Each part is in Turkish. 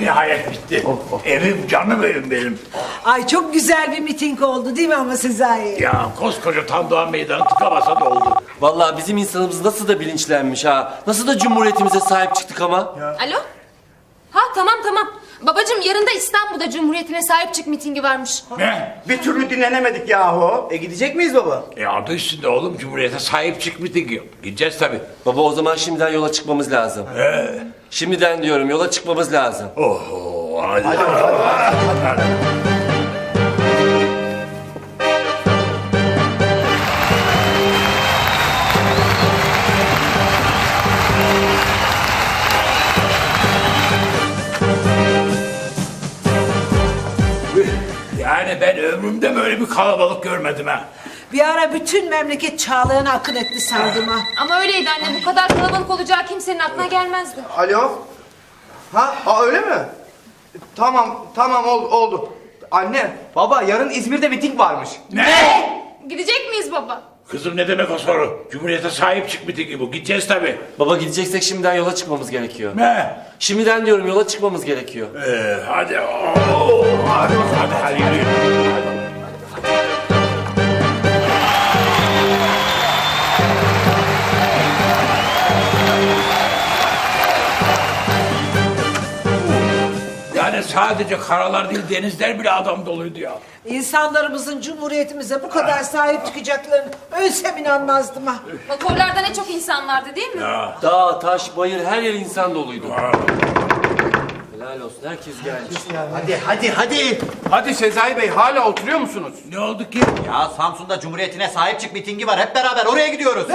nihayet bitti. Evim canım evim benim. Ay çok güzel bir miting oldu değil mi ama Sezai? Ya koskoca Tandoğan Meydanı tıkamasa da oldu. Vallahi bizim insanımız nasıl da bilinçlenmiş ha. Nasıl da cumhuriyetimize sahip çıktık ama. Alo? Tamam tamam. Babacım yarın da İstanbul'da Cumhuriyetine sahip çık mitingi varmış. Ne? Bir türlü dinlenemedik yahu. E gidecek miyiz baba? E adı üstünde oğlum Cumhuriyete sahip çık mitingi. Gideceğiz tabii. Baba o zaman şimdiden yola çıkmamız lazım. Şimdiden diyorum yola çıkmamız lazım. Oho hadi. Yani ben ömrümde böyle bir kalabalık görmedim ha. Bir ara bütün memleket çağlığına akın etti sandım ha. Ama öyleydi anne bu kadar kalabalık olacağı kimsenin aklına gelmezdi. Alo? Ha, ha öyle mi? Tamam, tamam oldu, oldu. Anne, baba yarın İzmir'de miting varmış. Ne? Gidecek miyiz baba? Kızım ne demek o soru? Cumhuriyete sahip çık mitingi bu. Gideceğiz tabii. Baba gideceksek şimdiden yola çıkmamız gerekiyor. Ne? Şimdiden diyorum yola çıkmamız gerekiyor. Ee, hadi. Oo, hadi hadi hadi yürüyün. Yani sadece karalar değil denizler bile adam doluydu ya. İnsanlarımızın cumhuriyetimize bu kadar sahip çıkacaklarını ölsem inanmazdım ha. Motorlarda ne çok insan vardı değil mi? Dağ, taş, bayır her yer insan doluydu. Helal olsun herkes gelmiş. Hadi hadi hadi. Hadi Sezai Bey hala oturuyor musunuz? Ne oldu ki? Ya Samsun'da Cumhuriyetine sahip çık mitingi var. Hep beraber oraya gidiyoruz.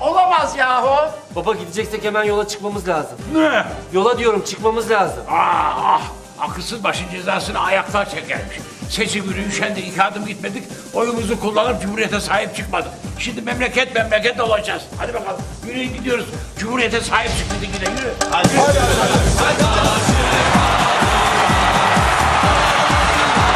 Olamaz yahu. Baba gideceksek hemen yola çıkmamız lazım. Ne? Yola diyorum çıkmamız lazım. Ah, ah, akılsız başın cezasını ayaklar çekermiş. Seçim günü üşendik, iki adım gitmedik, oyumuzu kullanıp Cumhuriyete sahip çıkmadık. Şimdi memleket memleket olacağız. Hadi bakalım, yürüyün gidiyoruz. Cumhuriyete sahip çık dedik yine, yürü. Hadi.